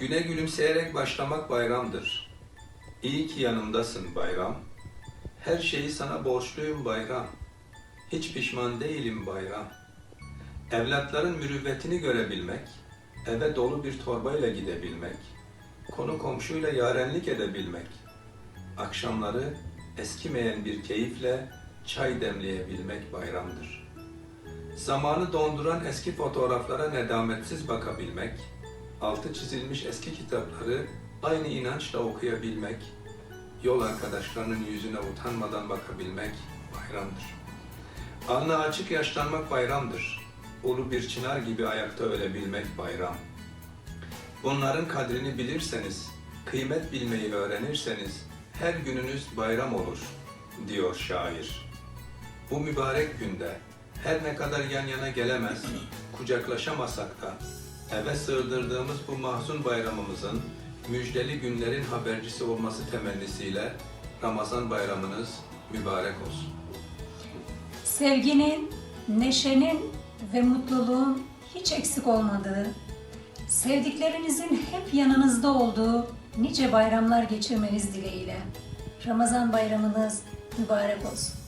Güne gülümseyerek başlamak bayramdır. İyi ki yanımdasın bayram. Her şeyi sana borçluyum bayram. Hiç pişman değilim bayram. Evlatların mürüvvetini görebilmek, eve dolu bir torbayla gidebilmek, konu komşuyla yarenlik edebilmek, akşamları eskimeyen bir keyifle çay demleyebilmek bayramdır. Zamanı donduran eski fotoğraflara nedametsiz bakabilmek, altı çizilmiş eski kitapları aynı inançla okuyabilmek, yol arkadaşlarının yüzüne utanmadan bakabilmek bayramdır. Alnı açık yaşlanmak bayramdır. Ulu bir çınar gibi ayakta ölebilmek bayram. Bunların kadrini bilirseniz, kıymet bilmeyi öğrenirseniz her gününüz bayram olur, diyor şair. Bu mübarek günde her ne kadar yan yana gelemez, kucaklaşamasak da eve sığdırdığımız bu mahzun bayramımızın müjdeli günlerin habercisi olması temennisiyle Ramazan bayramınız mübarek olsun. Sevginin, neşenin ve mutluluğun hiç eksik olmadığı, sevdiklerinizin hep yanınızda olduğu nice bayramlar geçirmeniz dileğiyle. Ramazan bayramınız mübarek olsun.